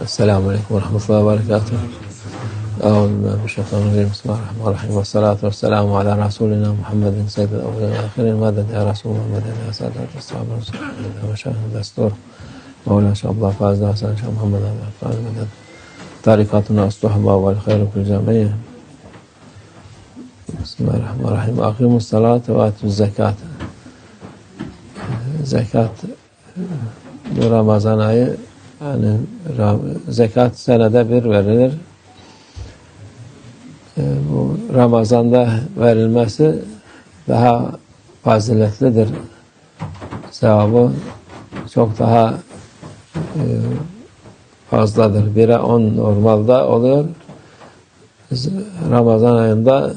السلام عليكم ورحمة الله وبركاته. أعوذ بالله من الشيطان الرجيم. بسم الله الرحمن الرحيم. والصلاة والسلام على رسولنا محمد سيد الأولين والآخرين. مدد يا رسول الله؟ مدد يا سادة الصحابة يا مشاهد الدستور مولانا شيخ الله فاز حسن شيخ محمد الفاز مدد طريقتنا الصحبة والخير في الجميع. بسم الله الرحمن الرحيم. أقيموا الصلاة وآتوا الزكاة. Ramazan ayı yani zekat senede bir verilir. E, bu Ramazan'da verilmesi daha faziletlidir. Sevabı çok daha e, fazladır. Bire on normalde oluyor. Ramazan ayında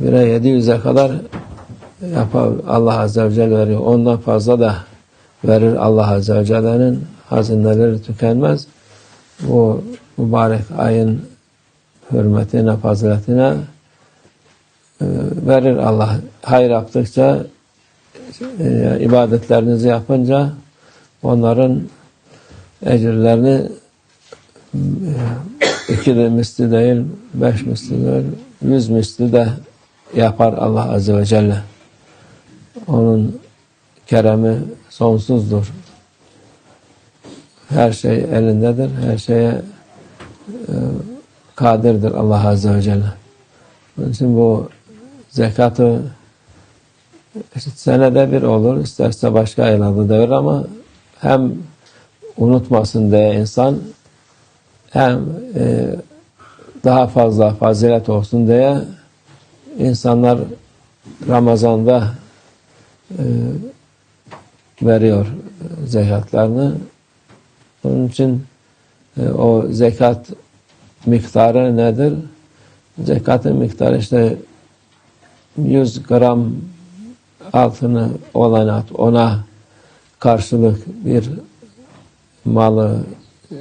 bire yedi yüze kadar yapar Allah Azze ve Celle veriyor. Ondan fazla da verir Allah Azze ve Celle'nin hazineleri tükenmez. Bu mübarek ayın hürmetine, faziletine verir Allah. Hayır yaptıkça e, ibadetlerinizi yapınca onların ecirlerini e, iki de misli değil, beş misli değil, yüz misli de yapar Allah Azze ve Celle. Onun keremi sonsuzdur. Her şey elindedir. Her şeye e, kadirdir Allah Azze ve Celle. Onun için bu zekatı işte senede bir olur. isterse başka aylarda da verir ama hem unutmasın diye insan hem e, daha fazla fazilet olsun diye insanlar Ramazan'da e, veriyor zekatlarını. Onun için e, o zekat miktarı nedir? Zekatın miktarı işte 100 gram altını olan ona karşılık bir malı e,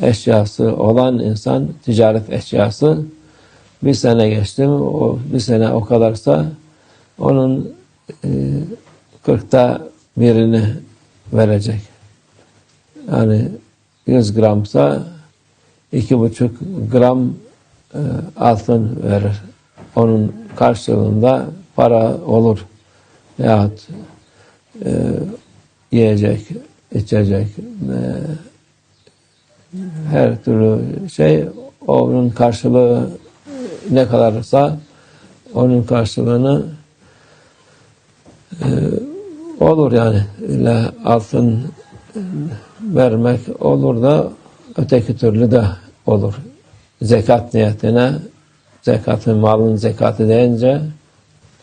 eşyası olan insan ticaret eşyası bir sene geçti mi o bir sene o kadarsa onun e, kırkta birini verecek. Yani 100 gramsa iki buçuk gram e, altın verir. Onun karşılığında para olur. Yahut e, yiyecek, içecek, e, her türlü şey onun karşılığı ne kadarsa onun karşılığını e, olur yani. İle altın vermek olur da öteki türlü de olur. Zekat niyetine zekatın malın zekatı deyince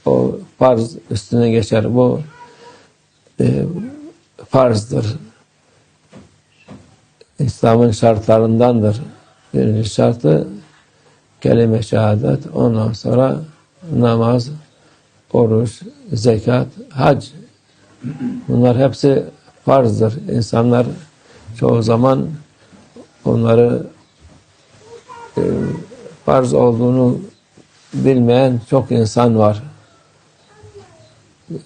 o farz üstüne geçer. Bu e, farzdır. İslam'ın şartlarındandır. Birinci şartı kelime şehadet, ondan sonra namaz, oruç, zekat, hac. Bunlar hepsi farzdır. İnsanlar çoğu zaman onları e, farz olduğunu bilmeyen çok insan var.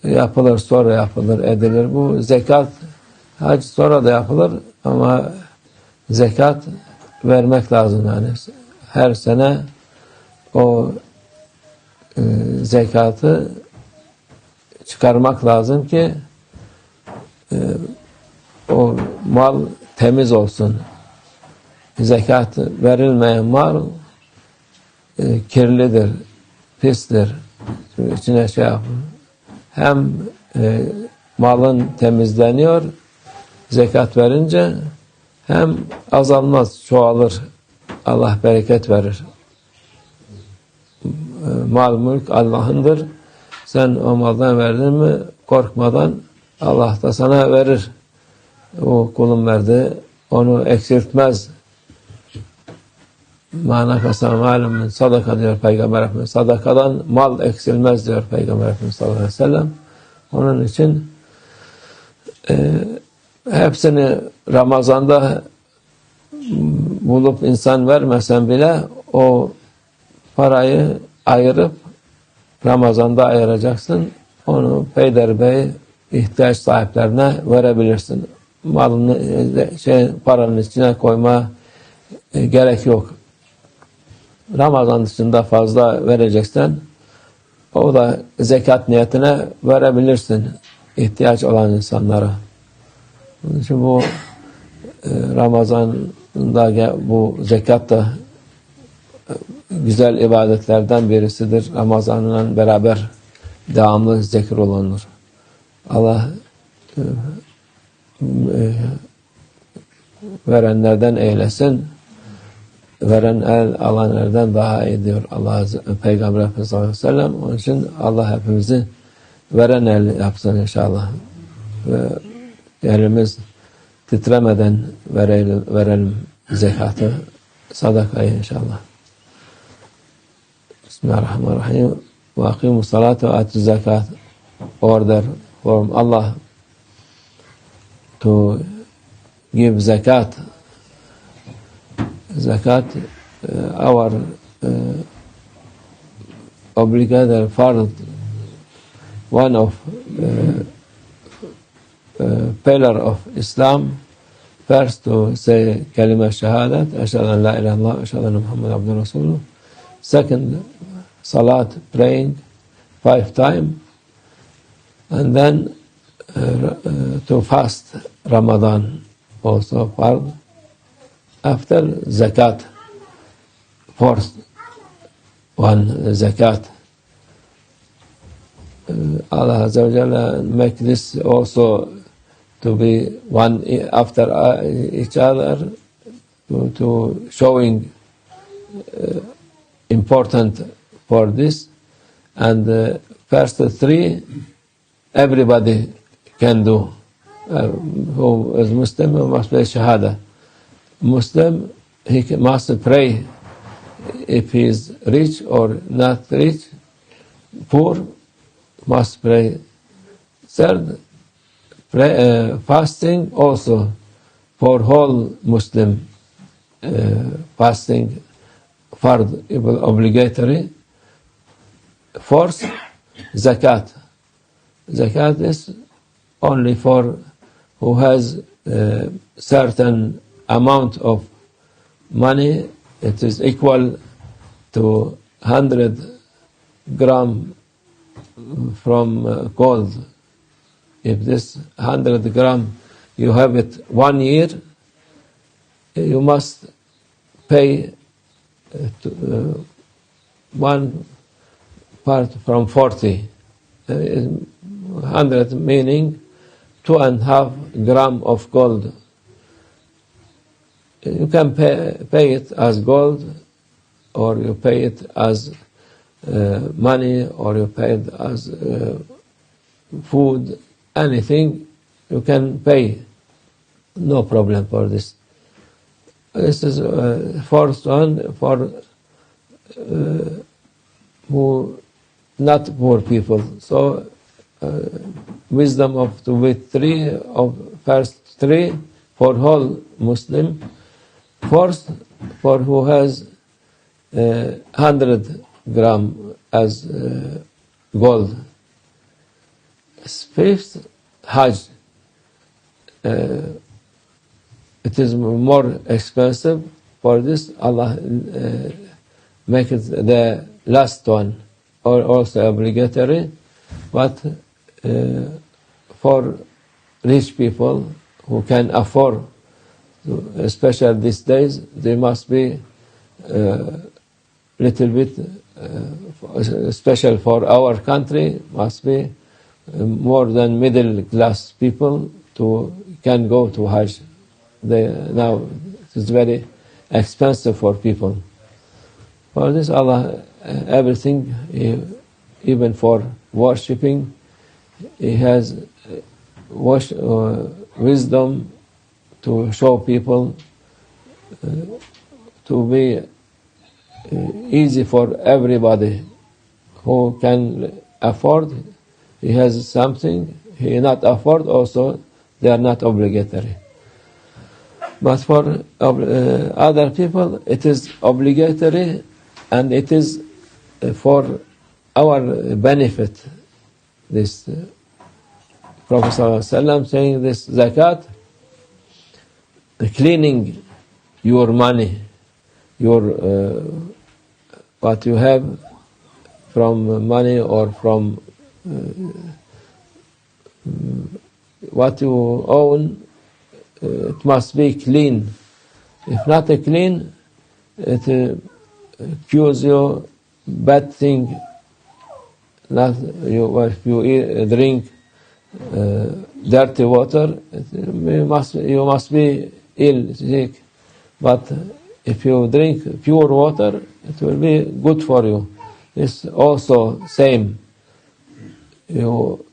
Yapılır, sonra yapılır, edilir. Bu zekat, hac sonra da yapılır ama zekat vermek lazım yani. Her sene o e, zekatı çıkarmak lazım ki o mal temiz olsun. Zekat verilmeyen mal e, kirlidir, pistir. İçine şey yapın. Hem e, malın temizleniyor zekat verince hem azalmaz, çoğalır. Allah bereket verir. Mal mülk Allah'ındır. Sen o maldan verdin mi korkmadan Allah da sana verir. O kulun verdi. Onu eksiltmez. Mana kasam malum sadaka diyor Peygamber Efendimiz. Sadakadan mal eksilmez diyor Peygamber Efendimiz sallallahu aleyhi ve sellem. Onun için e, hepsini Ramazan'da bulup insan vermesen bile o parayı ayırıp Ramazan'da ayıracaksın. Onu peyderbey ihtiyaç sahiplerine verebilirsin. malını şey paranın içine koyma e, gerek yok. Ramazan dışında fazla vereceksen o da zekat niyetine verebilirsin ihtiyaç olan insanlara. Onun için bu e, Ramazan'da bu zekat da e, güzel ibadetlerden birisidir. Ramazan'la beraber devamlı zikir olunur. Allah e, e, verenlerden eylesin. Veren el alanlardan daha iyi diyor Allah Peygamber Efendimiz sallallahu aleyhi ve sellem. Onun için Allah hepimizi veren el yapsın inşallah. Ve elimiz titremeden verelim, verelim zekatı, sadakayı inşallah. Bismillahirrahmanirrahim. Ve akimu salate ve atu zekat. Order from Allah to give zakat. Zakat, uh, our uh, obligatory fard, one of uh, uh, pillar of Islam. First to say kalima shahadat, ashhadu an la ilaha illallah, ashhadu anna Muhammad abdur rasulullah. Second, salat, praying five times. And then uh, uh, to fast Ramadan also. After zakat, fourth one zakat. Uh, Allah Azza make this also to be one after each other to, to showing uh, important for this and uh, first three everybody can do uh, who is Muslim must play Shahada Muslim he must pray if he is rich or not rich poor must pray third pray, uh, fasting also for whole Muslim uh, fasting fard obligatory. Fourth, zakat. Zakat is only for who has uh, certain amount of money. It is equal to 100 gram from uh, gold. If this 100 gram you have it one year, you must pay uh, to, uh, one part from 40. Uh, 100 meaning two and a half gram of gold. You can pay, pay it as gold or you pay it as uh, money or you pay it as uh, food, anything you can pay. No problem for this. This is uh, first one for uh, who not poor people. So uh, wisdom of to with three of first three for whole Muslim. First for who has uh, hundred gram as uh, gold. Fifth Hajj. Uh, it is more expensive. For this, Allah uh, make it the last one, or also obligatory. But uh, for rich people who can afford, especially these days, they must be uh, little bit uh, special for our country. Must be uh, more than middle class people to can go to Hajj. They, now it is very expensive for people. For this, Allah, uh, everything, even for worshipping, He has uh, wash, uh, wisdom to show people uh, to be uh, easy for everybody who can afford. He has something he not afford. Also, they are not obligatory. But for uh, other people, it is obligatory and it is uh, for our benefit. This uh, Prophet ﷺ saying this zakat the cleaning your money, your uh, what you have from money or from uh, what you own, uh, it must be clean. If not clean, it uh, cures you bad thing. You if you eat, drink uh, dirty water, you must you must be ill, sick. But if you drink pure water, it will be good for you. It's also same. You,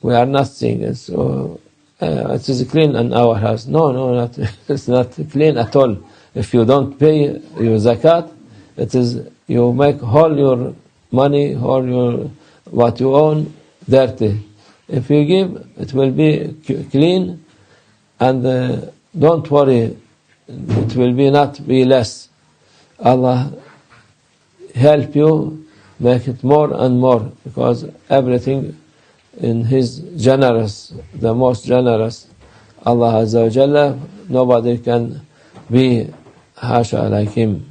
we are not saying so. Uh, it is clean in our house. No, no, not, it's not clean at all. If you don't pay your zakat, it is you make all your money, or your what you own dirty. If you give, it will be clean, and uh, don't worry, it will be not be less. Allah help you make it more and more because everything in His generous, the most generous, Allah Azza wa Jalla, nobody can be hasha like Him.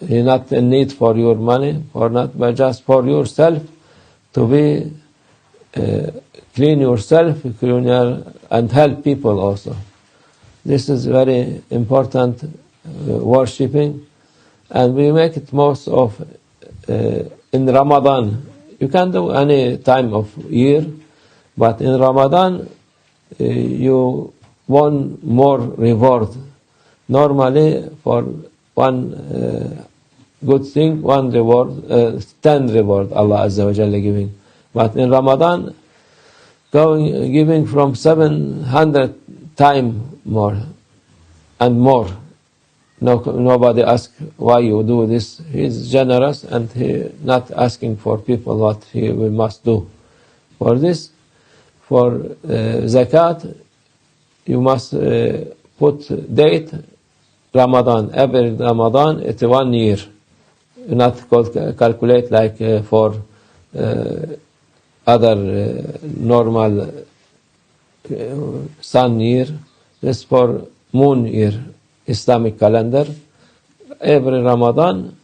Not in need for your money, for not, but just for yourself to be uh, clean yourself, clean your, and help people also. This is very important uh, worshipping, and we make it most of uh, in Ramadan. You can do any time of year, but in Ramadan uh, you want more reward. Normally, for one uh, good thing, one reward, uh, ten reward Allah Azza wa Jalla giving. But in Ramadan, going giving from seven hundred time more and more. No, nobody asks why you do this. He is generous and he not asking for people what he we must do. For this, for uh, zakat, you must uh, put date Ramadan. Every Ramadan, it's one year. Not calculate like uh, for other normal sun year. This for moon year, Islamic calendar. Every Ramadan,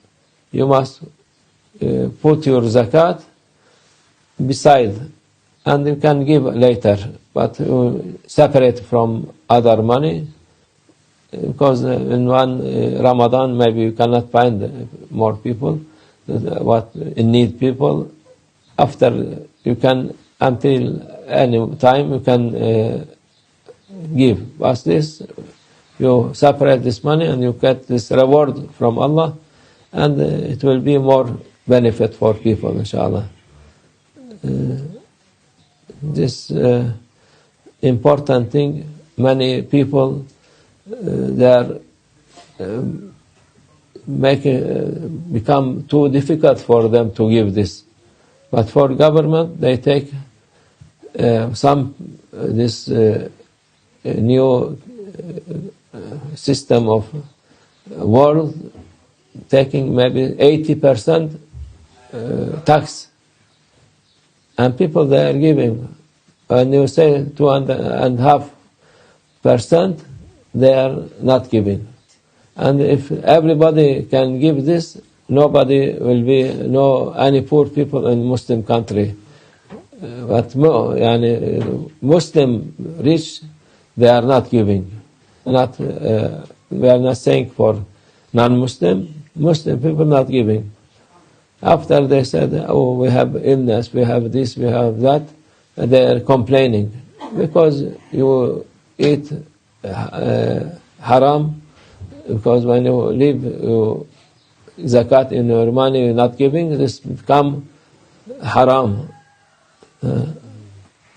you must uh, put your zakat beside, and you can give later, but uh, separate from other money, because in one uh, Ramadan maybe you cannot find more people, what in need people. After you can until any time you can give. But this you separate this money and you get this reward from Allah, and uh, it will be more benefit for people, inshallah. Uh, this uh, important thing, many people they are um, uh, make uh, become too difficult for them to give this, but for government they take uh, some this new system of world taking maybe 80% uh, tax. And people they are giving and you say two and half percent they are not giving. And if everybody can give this nobody will be no any poor people in muslim country. But yani, muslim rich they are not giving. Not uh, we are not saying for non-Muslim, Muslim people not giving. After they said, oh, we have illness, we have this, we have that, they are complaining. Because you eat uh, haram, because when you leave you, zakat in your money, you're not giving, this become haram. Uh,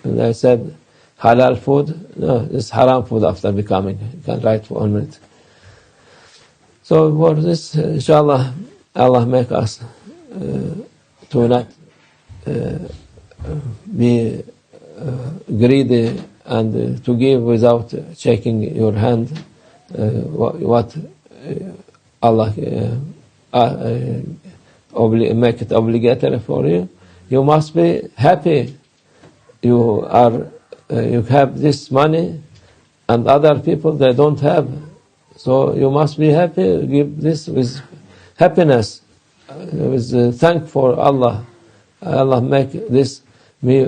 and I said, halal food, no, it's haram food after becoming. You can write for one minute. So for this, inshallah, Allah make us uh, to not uh, be uh, greedy and to give without checking your hand uh, what, uh, Allah uh, make it obligatory for you. You must be happy. You are you have this money and other people they don't have. So you must be happy. Give this with happiness, uh, with uh, thank for Allah. Allah make this me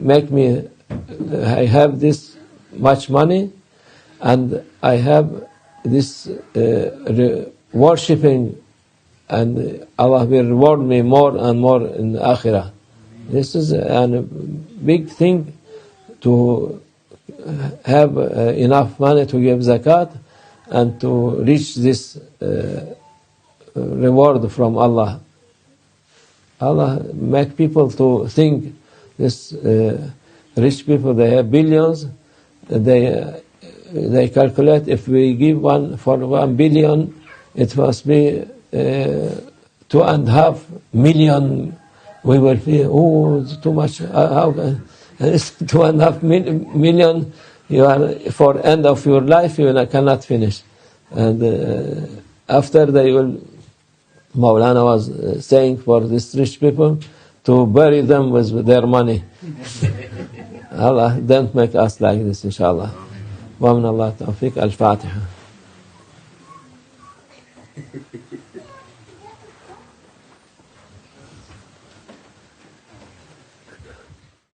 make me. I have this much money, and I have this uh, worshipping, and Allah will reward me more and more in akhirah. This is a big thing to have uh, enough money to give zakat and to reach this uh, reward from Allah. Allah make people to think this uh, rich people they have billions they uh, they calculate if we give one for one billion it must be uh, two and a half million we will feel oh too much uh, how two and a half mil- million you are for end of your life you cannot finish and uh, after they will Maulana was uh, saying for these rich people to bury them with their money. Allah don't make us like this inşallah. Ve minallah tevfik. El Fatiha.